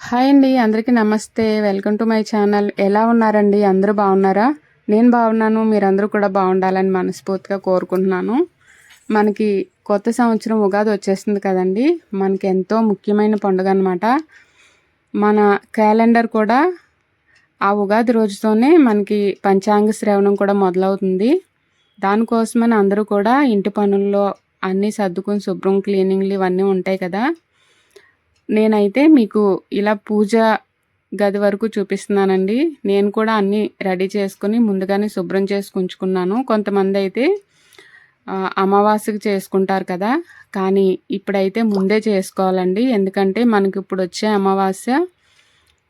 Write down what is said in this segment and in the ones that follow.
Hi అండి అందరికీ నమస్తే. Welcome to my channel. ఎలా ఉన్నారండి? అందరూ బాగున్నారా? నేను బాగున్నాను. మీరందరూ కూడా బాగుండాలని మనస్ఫూర్తిగా కోరుకుంటున్నాను. మనకి కొత్త సంవత్సరం ఉగాది వచ్చేస్తుంది కదండి. మనకి ఎంతో ముఖ్యమైన పండుగ అనమాట మన క్యాలెండర్ కూడా ఆ ఉగాది రోజుతోనే మనకి పంచాంగ శ్రవణం కూడా మొదలవుతుంది. దానికోసమని అందరూ కూడా ఇంటి పనుల్లో అన్నీ సర్దుకుని శుభ్రం క్లీనింగ్లు ఇవన్నీ ఉంటాయి కదా. నేనైతే మీకు ఇలా పూజ గది వరకు చూపిస్తున్నానండి. నేను కూడా అన్నీ రెడీ చేసుకుని ముందుగానే శుభ్రం చేసుకుంచుకున్నాను. కొంతమంది అయితే అమావాస్యకు చేసుకుంటారు కదా. కానీ ఇప్పుడైతే ముందే చేసుకోవాలండి. ఎందుకంటే మనకి ఇప్పుడు వచ్చే అమావాస్య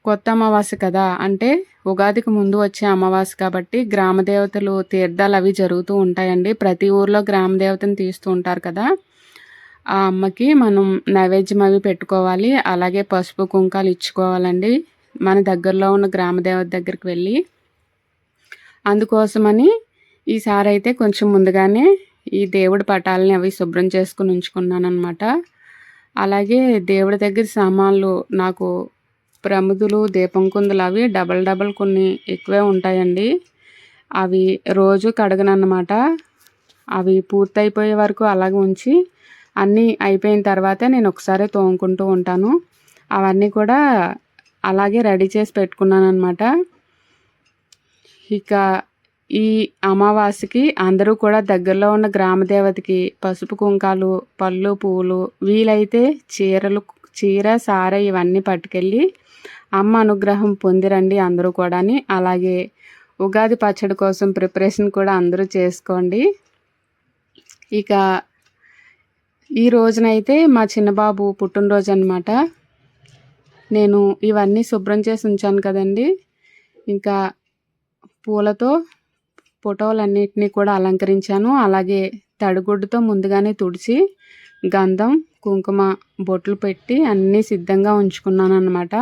కొత్త అమావాస్య కదా. అంటే ఉగాదికి ముందు వచ్చే అమావాస్య కాబట్టి గ్రామ దేవతలు తీర్థాలు అవి జరుగుతూ ఉంటాయండి. ప్రతి ఊర్లో గ్రామ దేవతను తీస్తూ ఉంటారు కదా. ఆ అమ్మకి మనం నైవేద్యం అవి పెట్టుకోవాలి. అలాగే పసుపు కుంకాలు ఇచ్చుకోవాలండి. మన దగ్గరలో ఉన్న గ్రామదేవత దగ్గరికి వెళ్ళి. అందుకోసమని ఈసారి అయితే కొంచెం ముందుగానే ఈ దేవుడి పటాలని అవి శుభ్రం చేసుకుని ఉంచుకున్నాను అనమాట అలాగే దేవుడి దగ్గర సామాన్లు నాకు ప్రముదులు దీపం కుందులు అవి డబల్ డబల్ కొన్ని ఎక్కువే ఉంటాయండి. అవి రోజు కడగనన్నమాట. అవి పూర్తయిపోయే వరకు అలాగే ఉంచి అన్నీ అయిపోయిన తర్వాత నేను ఒకసారి తోముకుంటూ ఉంటాను. అవన్నీ కూడా అలాగే రెడీ చేసి పెట్టుకున్నాను అనమాట ఇక ఈ అమావాస్యకి అందరూ కూడా దగ్గరలో ఉన్న గ్రామదేవతకి పసుపు కుంకాలు పళ్ళు పువ్వులు వీలైతే చీరలు చీర సార ఇవన్నీ పట్టుకెళ్ళి అమ్మ అనుగ్రహం పొందిరండి అందరూ కూడాని. అలాగే ఉగాది పచ్చడి కోసం ప్రిపరేషన్ కూడా అందరూ చేసుకోండి. ఇక ఈ రోజునైతే మా చిన్నబాబు పుట్టినరోజు అనమాట నేను ఇవన్నీ శుభ్రం చేసి ఉంచాను కదండి. ఇంకా పూలతో ఫోటోలన్నిటినీ కూడా అలంకరించాను. అలాగే తడిగుడ్డుతో ముందుగానే తుడిచి గంధం కుంకుమ బొట్లు పెట్టి అన్నీ సిద్ధంగా ఉంచుకున్నాను అనమాట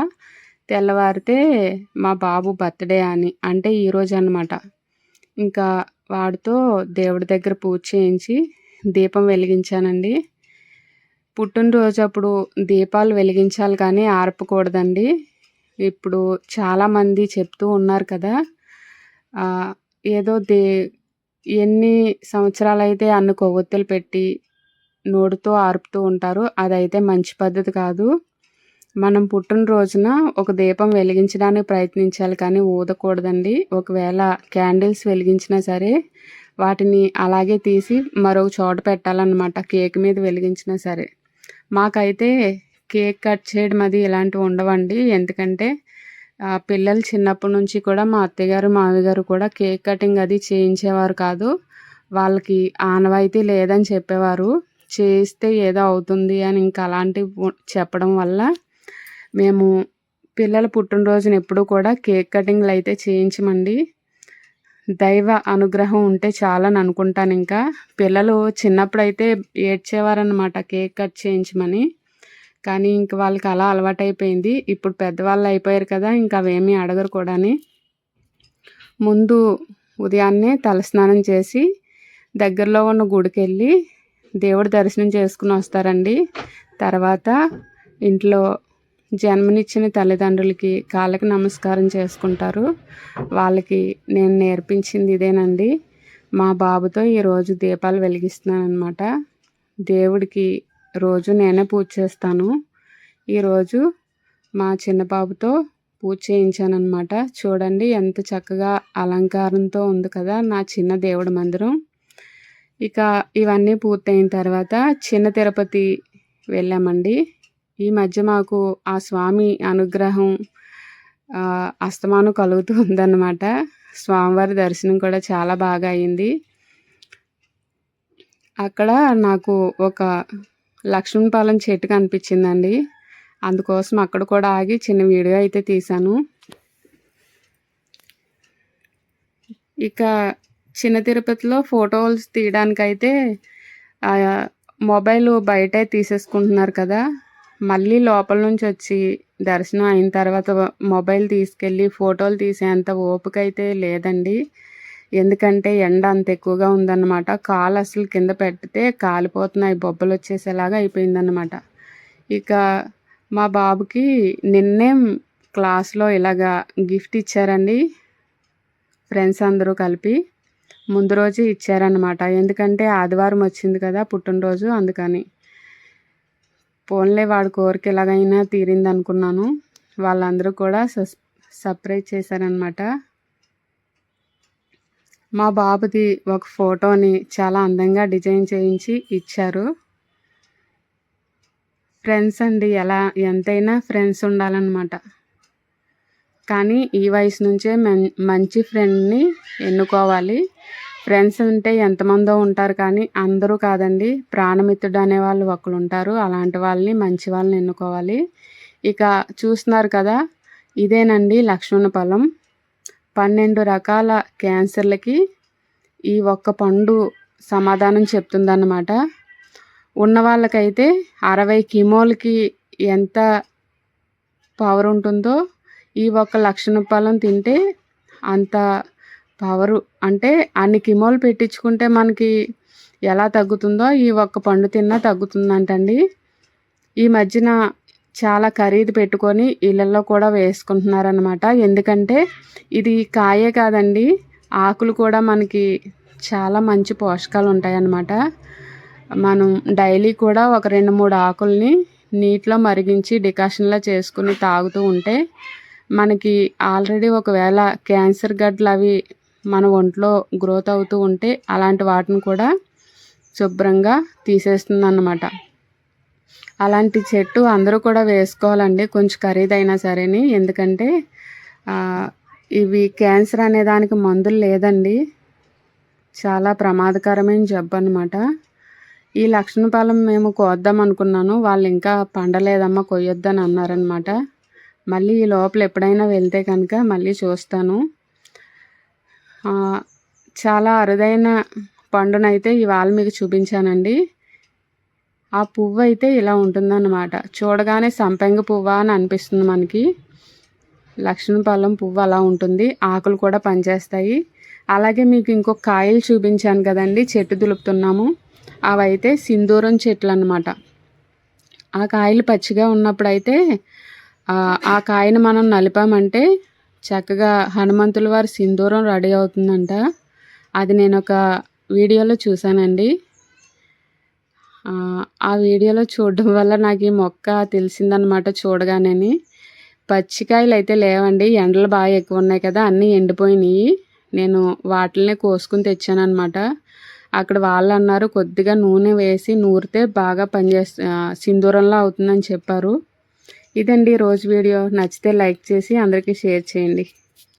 తెల్లవారితే మా బాబు బర్త్డే అని అంటే ఈరోజు అనమాట ఇంకా వాడితో దేవుడి దగ్గర పూజ చేయించి దీపం వెలిగించానండి. పుట్టినరోజు అప్పుడు దీపాలు వెలిగించాలి కానీ ఆర్పకూడదండి. ఇప్పుడు చాలామంది చెప్తూ ఉన్నారు కదా ఏదో దే ఎన్ని సంవత్సరాలైతే అన్ని కొవ్వొత్తులు పెట్టి నోటితో ఆర్పుతూ ఉంటారు అదైతే మంచి పద్ధతి కాదు. మనం పుట్టినరోజున ఒక దీపం వెలిగించడానికి ప్రయత్నించాలి కానీ ఊదకూడదండి. ఒకవేళ క్యాండిల్స్ వెలిగించినా సరే వాటిని అలాగే తీసి మరో చోట పెట్టాలన్నమాట కేక్ మీద వెలిగించినా సరే. మాకైతే కేక్ కట్ చేయడం అది ఇలాంటివి ఉండవండి. ఎందుకంటే పిల్లలు చిన్నప్పటి నుంచి కూడా మా అత్తయ్యగారు మామగారు కూడా కేక్ కటింగ్ అది చేయించేవారు కాదు. వాళ్ళకి ఆనవాయితీ లేదని చెప్పేవారు. చేస్తే ఏదో అవుతుంది అని ఇంకా అలాంటివి చెప్పడం వల్ల మేము పిల్లల పుట్టినరోజున ఎప్పుడూ కూడా కేక్ కటింగ్లు అయితే చేయించమండి. దైవ అనుగ్రహం ఉంటే చాలని అనుకుంటాను ఇంకా. పిల్లలు చిన్నప్పుడైతే ఏడ్చేవారనమాట కేక్ కట్ చేయించమని. కానీ ఇంక వాళ్ళకి అలా అలవాటైపోయింది. ఇప్పుడు పెద్దవాళ్ళు అయిపోయారు కదా ఇంకా అవేమీ అడగరు కూడాని. ముందు ఉదయాన్నే తలస్నానం చేసి దగ్గరలో ఉన్న గుడికి వెళ్ళి దేవుడి దర్శనం చేసుకుని వస్తారండి. తర్వాత ఇంట్లో జన్మనిచ్చిన తల్లిదండ్రులకి కాళ్ళకి నమస్కారం చేసుకుంటారు. వాళ్ళకి నేను నేర్పించింది ఇదేనండి. మా బాబుతో ఈరోజు దీపాలు వెలిగిస్తున్నాను అనమాట దేవుడికి రోజు నేనే పూజ చేస్తాను. ఈరోజు మా చిన్న బాబుతో పూజ చేయించాను అనమాట చూడండి ఎంత చక్కగా అలంకారంతో ఉంది కదా నా చిన్న దేవుడి మందిరం. ఇక ఇవన్నీ పూర్తయిన తర్వాత చిన్న తిరుపతి వెళ్ళామండి. ఈ మధ్య మాకు ఆ స్వామి అనుగ్రహం అస్తమానం కలుగుతూ ఉందన్నమాట. స్వామివారి దర్శనం కూడా చాలా బాగా అయింది. అక్కడ నాకు ఒక లక్ష్మీపాలెం చెట్టు కనిపించిందండి. అందుకోసం అక్కడ కూడా ఆగి చిన్న వీడియో అయితే తీశాను. ఇక చిన్న తిరుపతిలో ఫోటోలు తీయడానికైతే మొబైల్ బయటే తీసేసుకుంటున్నారు కదా. మళ్ళీ లోపల నుంచి వచ్చి దర్శనం అయిన తర్వాత మొబైల్ తీసుకెళ్ళి ఫోటోలు తీసేంత ఓపిక అయితే లేదండి. ఎందుకంటే ఎండ అంత ఎక్కువగా ఉందన్నమాట. కాలు అసలు కింద పెడితే కాలిపోతున్నాయి. బొబ్బలు వచ్చేసేలాగా అయిపోయిందన్నమాట. ఇక మా బాబుకి నిన్నే క్లాస్లో ఇలాగా గిఫ్ట్ ఇచ్చారండి. ఫ్రెండ్స్ అందరూ కలిపి ముందు రోజు ఇచ్చారనమాట ఎందుకంటే ఆదివారం వచ్చింది కదా పుట్టినరోజు అందుకని. పోన్లే వాడి కోరిక ఎలాగైనా తీరింది అనుకున్నాను వాళ్ళందరూ కూడా సస్ సర్ప్రైజ్ చేశారనమాట మా బాబుది ఒక ఫోటోని చాలా అందంగా డిజైన్ చేయించి ఇచ్చారు. ఫ్రెండ్స్ అండి ఎలా ఎంతైనా ఫ్రెండ్స్ ఉండాలన్నమాట. కానీ ఈ వయసు నుంచే మంచి ఫ్రెండ్ని ఎన్నుకోవాలి. ఫ్రెండ్స్ ఉంటే ఎంతమందో ఉంటారు కానీ అందరూ కాదండి. ప్రాణమిత్రుడు అనే వాళ్ళు ఒకరు ఉంటారు. అలాంటి వాళ్ళని మంచి వాళ్ళని ఎన్నుకోవాలి. ఇక చూస్తున్నారు కదా ఇదేనండి లక్ష్మణ ఫలం. పన్నెండు రకాల క్యాన్సర్లకి ఈ ఒక్క పండు సమాధానం చెప్తుందన్నమాట. ఉన్న వాళ్ళకైతే అరవై కిమోలకి ఎంత పవర్ ఉంటుందో ఈ ఒక్క లక్షణ ఫలం తింటే అంత పవరు. అంటే అన్ని కిమోలు పెట్టించుకుంటే మనకి ఎలా తగ్గుతుందో ఈ ఒక్క పండు తిన్నా తగ్గుతుందంటండి. ఈ మధ్యన చాలా ఖరీదు పెట్టుకొని ఇళ్ళల్లో కూడా వేసుకుంటున్నారనమాట ఎందుకంటే ఇది కాయే కాదండి ఆకులు కూడా మనకి చాలా మంచి పోషకాలు ఉంటాయన్నమాట. మనం డైలీ కూడా ఒక రెండు మూడు ఆకుల్ని నీటిలో మరిగించి డికాషన్లో చేసుకుని తాగుతూ ఉంటే మనకి ఆల్రెడీ ఒకవేళ క్యాన్సర్ గడ్డలు అవి మన ఒంట్లో గ్రోత్ అవుతూ ఉంటే అలాంటి వాటిని కూడా శుభ్రంగా తీసేస్తుంది అన్నమాట అలాంటి చెట్టు అందరూ కూడా వేసుకోవాలండి. కొంచెం ఖరీదైనా సరేని. ఎందుకంటే ఇవి క్యాన్సర్ అనే దానికి మందులు లేదండి. చాలా ప్రమాదకరమైన జబ్బు అనమాట ఈ లక్ష్మణపాలెం మేము కోద్దాం అనుకున్నాను. వాళ్ళు ఇంకా పండలేదమ్మా కొయ్యొద్దని అన్నారనమాట మళ్ళీ ఈ లోపల ఎప్పుడైనా వెళ్తే కనుక మళ్ళీ చూస్తాను. చాలా అరుదైన పండునైతే ఇవాళ మీకు చూపించానండి. ఆ పువ్వు అయితే ఇలా ఉంటుందన్నమాట. చూడగానే సంపెంగ పువ్వు అని అనిపిస్తుంది మనకి. లక్ష్మీపల్లం పువ్వు అలా ఉంటుంది. ఆకులు కూడా పనిచేస్తాయి. అలాగే మీకు ఇంకొక కాయలు చూపించాను కదండి. చెట్టు దులుపుతున్నాము. అవైతే సింధూరం చెట్లు అనమాట ఆ కాయలు పచ్చిగా ఉన్నప్పుడైతే ఆ కాయను మనం నలిపామంటే చక్కగా హనుమంతుల వారి సింధూరం రెడీ అవుతుందంట. అది నేను ఒక వీడియోలో చూశానండి. ఆ వీడియోలో చూడడం వల్ల నాకు ఈ మొక్క తెలిసిందనమాట చూడగానే పచ్చికాయలు అయితే లేవండి ఎండలు బాగా ఎక్కువ ఉన్నాయి కదా అన్నీ ఎండిపోయినాయి. నేను వాటిల్ని కోసుకుని తెచ్చానమాట అక్కడ వాళ్ళు అన్నారు కొద్దిగా నూనె వేసి నూరితే బాగా పనిచేస్తా సింధూరంలో అవుతుందని చెప్పారు. ఇదండి రోజు వీడియో. నచ్చితే లైక్ చేసి అందరికీ షేర్ చేయండి.